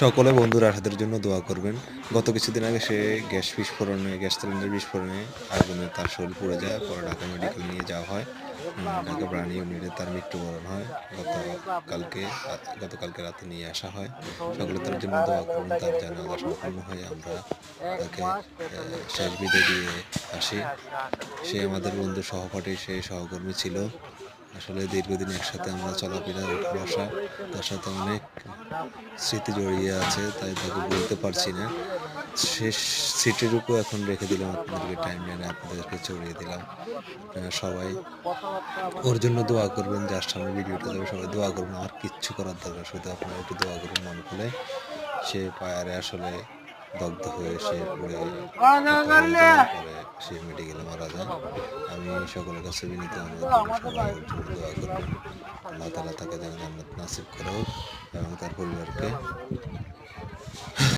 সকলে বন্ধুরা আসাদের জন্য দোয়া করবেন। গত কিছুদিন আগে সে গ্যাস বিস্ফোরণে, গ্যাস সিলিন্ডার বিস্ফোরণে আগুনে তার শরীর পুড়ে যায়, পরে ঢাকা মেডিকেল নিয়ে যাওয়া হয়। ঢাকা প্রাণী ইউনিটে তার মৃত্যুবরণ হয়। গতকালকে গতকালকে রাতে নিয়ে আসা হয়। সকলে তার জন্য দোয়া করুন, তার জানাজা সম্পন্ন হয়ে আমরা তাকে শেষ বিদায় দিয়ে আসি। সে আমাদের বন্ধু সহপাঠী, সে সহকর্মী ছিল। আসলে দীর্ঘদিন একসাথে আমরা চলাফেরা বসা তার সাথে অনেক স্মৃতি জড়িয়ে আছে, তাই তাকে বলতে পারছি না। শেষ স্মৃতিটুকু এখন রেখে দিলাম আপনাদেরকে টাইম লাইনে আপনাদেরকে চড়িয়ে দিলাম। সবাই ওর জন্য দোয়া করবেন, যার সামনে ভিডিওটা দেবে, সবাই দোয়া করবেন, আর কিচ্ছু করার দরকার, শুধু আপনারা একটু দোয়া করবেন মন খুলে সে পায়ারে আসলে দগ্ধ হয়ে সে পড়ে সে মেডিকেলে মারা যায়। আমি সকলের কাছে বিনীত অনুরোধ করব দোয়া করবেন আল্লাহ তালা তাকে যেন জান্নাত নাসিব করে হোক এবং তার পরিবারকে